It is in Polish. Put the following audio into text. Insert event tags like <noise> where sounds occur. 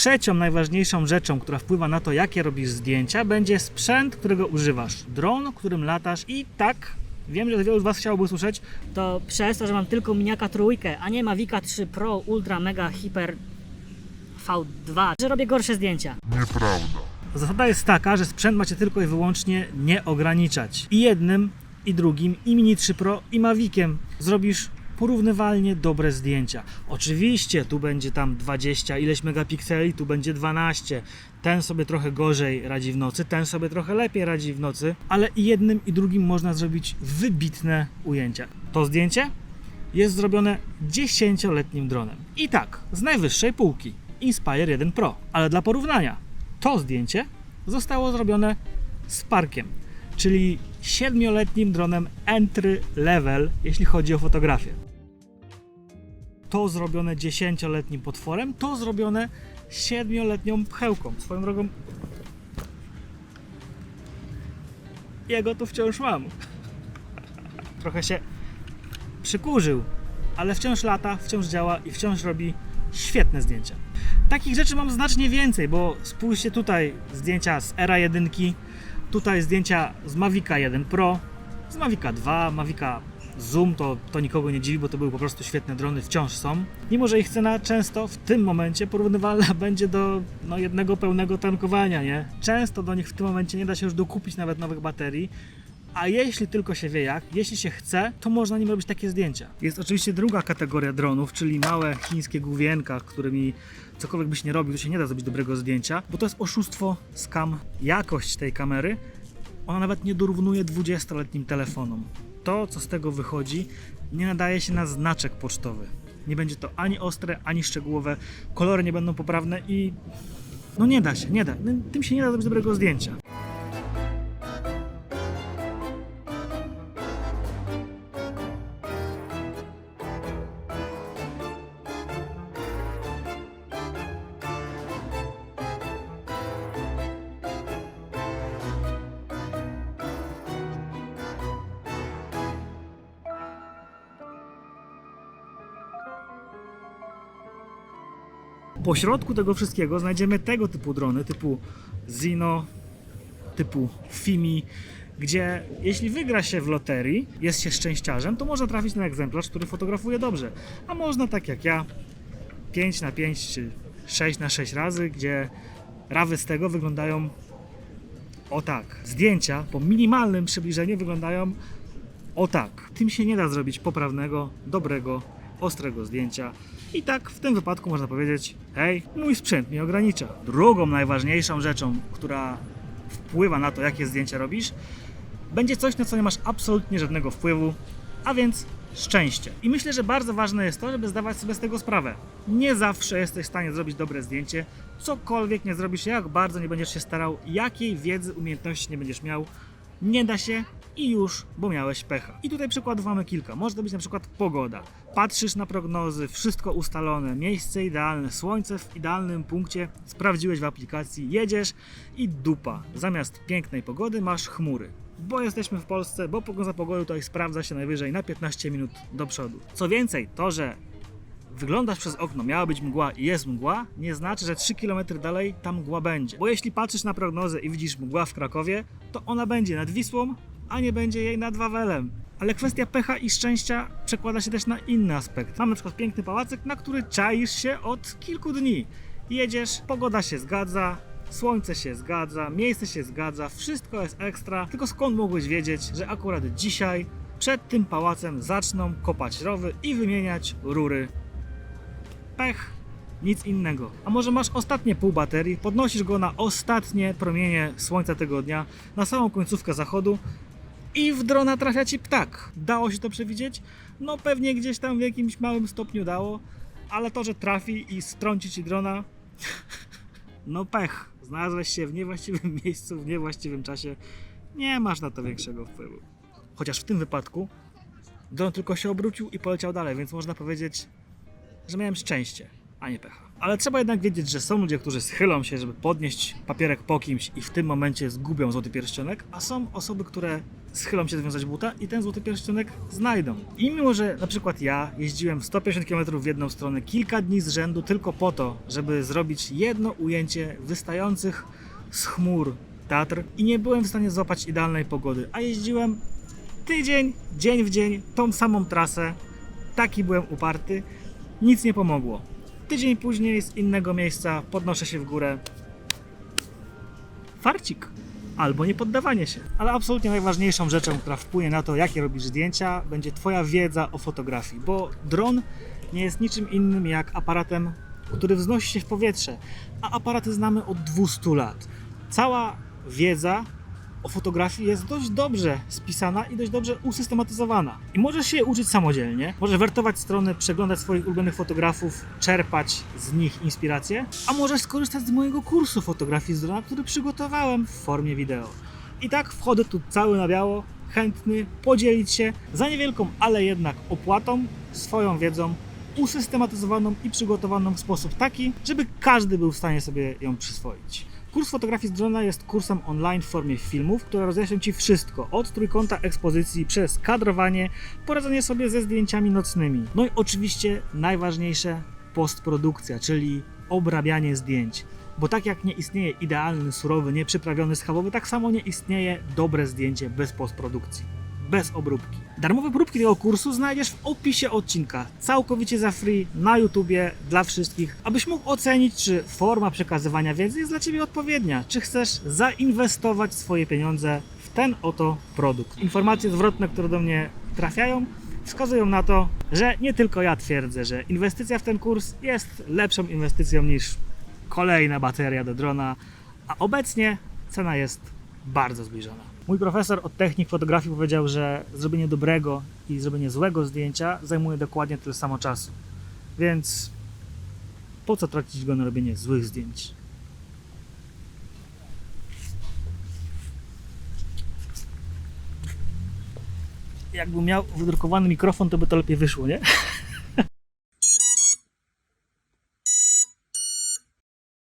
trzecią najważniejszą rzeczą, która wpływa na to, jakie robisz zdjęcia, będzie sprzęt, którego używasz. Dron, którym latasz i tak, wiem, że wielu z Was chciałoby usłyszeć, To przez to, że mam tylko miniaka trójkę, a nie Mavica 3 Pro Ultra Mega Hyper V2, że robię gorsze zdjęcia. Zasada jest taka, że sprzęt macie tylko i wyłącznie nie ograniczać. I jednym, i drugim, i Mini 3 Pro, i Maviciem zrobisz porównywalnie dobre zdjęcia. Oczywiście tu będzie tam 20 ileś megapikseli, tu będzie 12. Ten sobie trochę gorzej radzi w nocy, ten sobie trochę lepiej radzi w nocy, ale i jednym, i drugim można zrobić wybitne ujęcia. To zdjęcie jest zrobione 10-letnim dronem. I tak, z najwyższej półki. Inspire 1 Pro. Ale dla porównania, to zdjęcie zostało zrobione z Parkiem, czyli 7-letnim dronem entry level, jeśli chodzi o fotografię. To zrobione 10-letnim potworem, to zrobione 7-letnią pchełką. Swoją drogą, jego tu wciąż mam. <laughs> Trochę się przykurzył, ale wciąż lata, wciąż działa i wciąż robi świetne zdjęcia. Takich rzeczy mam znacznie więcej, bo spójrzcie tutaj zdjęcia z Era 1, tutaj zdjęcia z Mavica 1 Pro, z Mavica 2, Mavica Zoom, to, to nikogo nie dziwi, bo to były po prostu świetne drony, wciąż są. Mimo, że ich cena często w tym momencie porównywalna <laughs> będzie do no, jednego pełnego tankowania, nie? Często do nich w tym momencie nie da się już dokupić nawet nowych baterii, a jeśli tylko się wie jak, jeśli się chce, to można nim robić takie zdjęcia. Jest oczywiście druga kategoria dronów, czyli małe chińskie główienka, którymi cokolwiek byś nie robił, to się nie da zrobić dobrego zdjęcia, bo to jest oszustwo, skam. Jakość tej kamery, ona nawet nie dorównuje 20-letnim telefonom. To, co z tego wychodzi, nie nadaje się na znaczek pocztowy. Nie będzie to ani ostre, ani szczegółowe, kolory nie będą poprawne i no nie da się, nie da. Tym się nie da zrobić dobrego zdjęcia. Po środku tego wszystkiego znajdziemy tego typu drony, typu Zino, typu Fimi, gdzie jeśli wygra się w loterii, jest się szczęściarzem, to można trafić na egzemplarz, który fotografuje dobrze. A można tak jak ja, 5 na 5 czy 6 na 6 razy, gdzie rawy z tego wyglądają o tak. Zdjęcia po minimalnym przybliżeniu wyglądają o tak. Tym się nie da zrobić poprawnego, dobrego, ostrego zdjęcia. I tak w tym wypadku można powiedzieć: hej, mój sprzęt mnie ogranicza. Drugą najważniejszą rzeczą, która wpływa na to, jakie zdjęcia robisz, będzie coś, na co nie masz absolutnie żadnego wpływu, a więc szczęście. I myślę, że bardzo ważne jest to, żeby zdawać sobie z tego sprawę. Nie zawsze jesteś w stanie zrobić dobre zdjęcie, cokolwiek nie zrobisz, jak bardzo nie będziesz się starał, jakiej wiedzy, umiejętności nie będziesz miał, nie da się i już, bo miałeś pecha. I tutaj przykładów mamy kilka. Może to być na przykład pogoda. Patrzysz na prognozy, wszystko ustalone, miejsce idealne, słońce w idealnym punkcie, sprawdziłeś w aplikacji, jedziesz i dupa. Zamiast pięknej pogody masz chmury. Bo jesteśmy w Polsce, bo prognoza pogody tutaj sprawdza się najwyżej na 15 minut do przodu. Co więcej, to, że wyglądasz przez okno, miała być mgła i jest mgła, nie znaczy, że 3 km dalej ta mgła będzie. Bo jeśli patrzysz na prognozę i widzisz mgła w Krakowie, to ona będzie nad Wisłą, a nie będzie jej nad Wawelem. Ale kwestia pecha i szczęścia przekłada się też na inny aspekt. Mam na przykład piękny pałacyk, na który czaisz się od kilku dni. Jedziesz, pogoda się zgadza, słońce się zgadza, miejsce się zgadza, wszystko jest ekstra. Tylko skąd mogłeś wiedzieć, że akurat dzisiaj przed tym pałacem zaczną kopać rowy i wymieniać rury pech, nic innego. A może masz ostatnie pół baterii, podnosisz go na ostatnie promienie słońca tego dnia, na samą końcówkę zachodu i w drona trafia ci ptak. Dało się to przewidzieć? No pewnie gdzieś tam w jakimś małym stopniu dało, ale to, że trafi i strąci ci drona, <laughs> no pech. Znalazłeś się w niewłaściwym <laughs> miejscu, w niewłaściwym czasie. Nie masz na to większego wpływu. Chociaż w tym wypadku dron tylko się obrócił i poleciał dalej, więc można powiedzieć, że miałem szczęście, a nie pecha. Ale trzeba jednak wiedzieć, że są ludzie, którzy schylą się, żeby podnieść papierek po kimś i w tym momencie zgubią złoty pierścionek, a są osoby, które schylą się związać buta i ten złoty pierścionek znajdą. I mimo, że na przykład ja jeździłem 150 km w jedną stronę kilka dni z rzędu tylko po to, żeby zrobić jedno ujęcie wystających z chmur Tatr i nie byłem w stanie złapać idealnej pogody, a jeździłem tydzień, dzień w dzień, tą samą trasę. Taki byłem uparty, nic nie pomogło. Tydzień później z innego miejsca podnoszę się w górę. Farcik. Albo nie poddawanie się. Ale absolutnie najważniejszą rzeczą, która wpłynie na to, jakie robisz zdjęcia, będzie Twoja wiedza o fotografii, bo dron nie jest niczym innym jak aparatem, który wznosi się w powietrze, a aparaty znamy od 200 lat. Cała wiedza o fotografii jest dość dobrze spisana i dość dobrze usystematyzowana. I możesz się uczyć samodzielnie, możesz wertować strony, przeglądać swoich ulubionych fotografów, czerpać z nich inspiracje, a możesz skorzystać z mojego kursu fotografii z drona, który przygotowałem w formie wideo. I tak wchodzę tu cały na biało, chętny podzielić się za niewielką, ale jednak opłatą swoją wiedzą usystematyzowaną i przygotowaną w sposób taki, żeby każdy był w stanie sobie ją przyswoić. Kurs fotografii z drona jest kursem online w formie filmów, które rozjaśnią Ci wszystko, od trójkąta ekspozycji przez kadrowanie, poradzenie sobie ze zdjęciami nocnymi. No i oczywiście najważniejsze postprodukcja, czyli obrabianie zdjęć. Bo tak jak nie istnieje idealny, surowy, nieprzyprawiony schabowy, tak samo nie istnieje dobre zdjęcie bez postprodukcji bez obróbki. Darmowe próbki tego kursu znajdziesz w opisie odcinka, całkowicie za free, na YouTubie, dla wszystkich, abyś mógł ocenić, czy forma przekazywania wiedzy jest dla Ciebie odpowiednia, czy chcesz zainwestować swoje pieniądze w ten oto produkt. Informacje zwrotne, które do mnie trafiają, wskazują na to, że nie tylko ja twierdzę, że inwestycja w ten kurs jest lepszą inwestycją niż kolejna bateria do drona, a obecnie cena jest bardzo zbliżona. Mój profesor od technik fotografii powiedział, że zrobienie dobrego i zrobienie złego zdjęcia zajmuje dokładnie tyle samo czasu. Więc po co tracić go na robienie złych zdjęć? Jakbym miał wydrukowany mikrofon, to by to lepiej wyszło, nie?